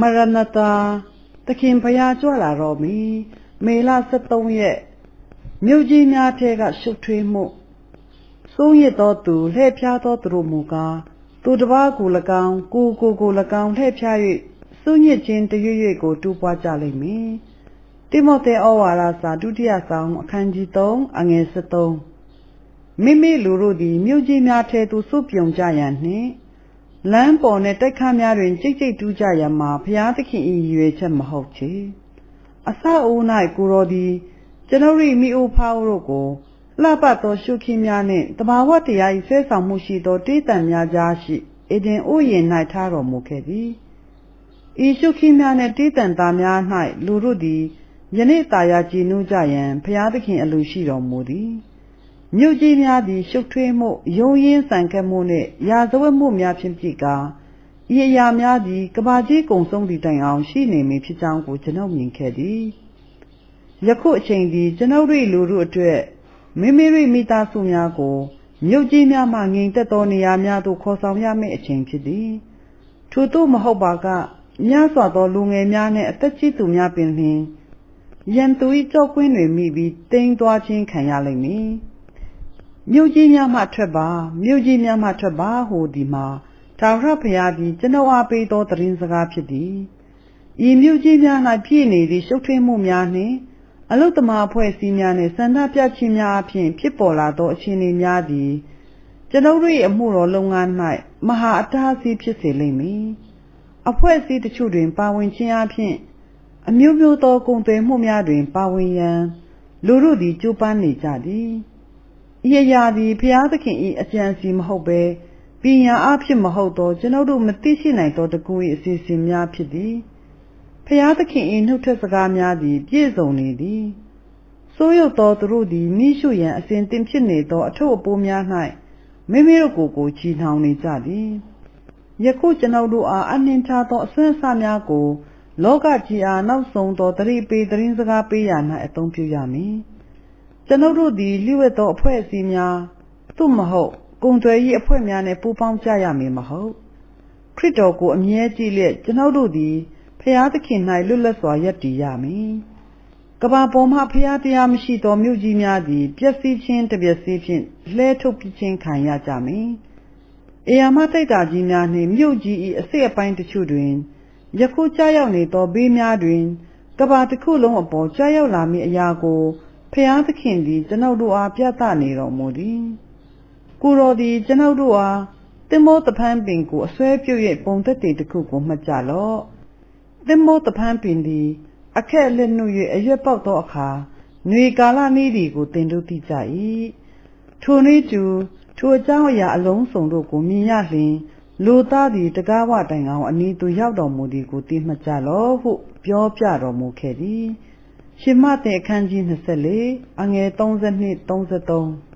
မရဏတာသခင်ဖရာကြွလာတော်မူမေလ73ရက်မြို့ကြီးများထဲကရှုပ်ထွေးမှုစိုးရသောသူလှည့်ဖြားသောသူတို့မူကားသူတစ်ပါးကို၎င်းကိုကိုကို၎င်းလှည့်ဖြား၍စိုးညစ်ခြင်းတရွေ့ရွေ့ကိုတူပွားကြလိမ့်မည်တိမောသေဩဝါဒစာဒုတိယဆောင်အခန်းကြီး3အငယ်73မိမိလူတို့သည်မြို့ကြီးများထဲသို့စုပြုံကြရန်နှင့် လမ်းပေါ်နှင့်တိုက်ခါများတွင်ကြိတ်ကြိတ်တူးကြရမှာဘုရားသခင်၏ရွေချက်မဟုတ်ချေအစအိုး၌ကိုတော်သည်ကျွန်ုပ်၏မိအိုဖားတို့ကိုလှပသောရှုခင်းများနှင့်တဘာဝတရား၏ဆွဲဆောင်မှုရှိသောတေးတံများကြားရှိအဒင်ဥယျာဉ်၌ထားတော်မူခဲ့သည်ဤရှုခင်းများနှင့်တေးတံသားများ၌လူတို့သည်ယနေ့တာယာကြည်နူးကြရန်ဘုရားသခင်အလိုရှိတော်မူသည် မြို့ကြီးများသည်ရှုပ်ထွေးမှုယုံရင်းဆန်ခဲ့မှုနှင့်ရာဇဝတ်မှုများဖြင့်ပြည့်ကားဤအရာများသည်ကဘာကြီးကုံဆုံးသည့်တိုင်အောင်ရှိနေမည်ဖြစ်ကြောင်းကိုကျွန်ုပ်မြင်ခဲ့သည်ယခုအချိန်သည်ကျွန်ုပ်တို့လူတို့အတွက်မိမိတို့မိသားစုများကိုမြို့ကြီးများမှငြိမ်သက်သောနေရာများသို့ခေါ်ဆောင်ရမည့်အချိန်ဖြစ်သည်ထို့သို့မဟုတ်ပါကများစွာသောလူငယ်များနှင့်အသက်ကြီးသူများပင်လျှင်ရန်သူ၏ကြောက်ကွင်းတွင်မိပြီးတိမ်သွားခြင်းခံရလိမ့်မည် မြို့ကြီးများမှထွက်ပါမြို့ကြီးများမှထွက်ပါဟူဒီမှာထာဝရဘုရားသည်ကျွန်ုပ်အားပေးသောတရင်စကားဖြစ်သည်ဤမြို့ကြီးများ၌ပြည့်နေသည့်ရှုပ်ထွေးမှုများနှင့်အလုတ္တမအဖွဲ့အစည်းများနှင့်စန္ဒပြခြင်းများအပြင်ဖြစ်ပေါ်လာသောအခြေအနေများသည်ကျွန်ုပ်တို့၏အမှုတော်လုပ်ငန်း၌မဟာအတားအဆီးဖြစ်စေလိမ့်မည်အဖွဲ့အစည်းတချို့တွင် ပါဝင်ခြင်းအပြင်အမျိုးမျိုးသောကုန်သွယ်မှုများတွင် ပါဝင်ရန်လူတို့သည်ကြိုးပမ်းနေကြသည် ဤအရာသည်ဘုရားသခင်၏အကြံစီမဟုတ်ဘဲပညာအဖြစ်မဟုတ်သောကျွန်ုပ်တို့မသိရှိနိုင်သောတကူ၏အစီအစဉ်များဖြစ်သည်ဖျားသခင်၏နှုတ်ထက်စကားများသည်ပြည့်စုံနေသည်စိုးရုပ်သောသူတို့သည်မိရှုရန်အစဉ်တင်ဖြစ်နေသောအထုပ်အပိုးများ၌မိမိတို့ကိုယ်ကိုချီနှောင်နေကြသည်ယခုကျွန်ုပ်တို့အားအနှင်ထားသောအဆွမ်းအစများကို လောကကြီးအားနောက်ဆုံးသောတရိပေတရင်စကားပေးရ၌အသုံးပြုရမည် ကျွန်ုပ်တို့သည်လိဝတ်သောအဖွဲ့အစည်းများသို့မဟုတ်ကုံသွယ်ရေးအဖွဲ့များနဲ့ပူးပေါင်းကြရမည်မဟုတ်ခရစ်တော်ကိုအမြဲကြည့်လျက်ကျွန်ုပ်တို့သည်ဖျားသခင်၌လွတ်လပ်စွာယက်တည်ရမည်ကဘာပေါ်မှဖျားတရားမရှိသောမြို့ကြီးများသည်ပျက်စီးခြင်းတပျက်စီးဖြင့်လှဲထုတ်ပြခြင်းခံရကြမည်အေယာမတိတ်တာကြီးများနှင့်မြို့ကြီး၏အစိတ်အပိုင်းတချို့တွင်ယခုကြားရောက်နေသောဘေးများတွင်ကဘာတစ်ခုလုံးအပေါ်ကြားရောက်လာမည့်အရာကို ဖျားသခင်သည်ကျွန်ုပ်တို့အားပြသနေတော်မူသည်ကိုတော်သည်ကျွန်ုပ်တို့အားတင်မောတဖန်းပင်ကိုအစွဲပြုတ်၍ပုံသက်တည်တစ်ခုကိုမှတ်ကြလော့တင်မောတဖန်းပင်သည်အခက်လက်နှုတ်၍အရွက်ပေါက်သောအခါຫນွေကာလနည်းသည်ကိုတင်တို့သိကြ၏ထိုနည်းတူထိုအကြောင်းအရာအလုံးစုံတို့ကိုမြင်ရလျင်လူသားသည်တကားဝတိုင်အောင်အနီးသို့ရောက်တော်မူသည်ကိုသိမှတ်ကြလော့ဟုပြောပြတော်မူခဲ့သည် ရှင်မတဲ့အခန်းကြီး24အငယ်32 33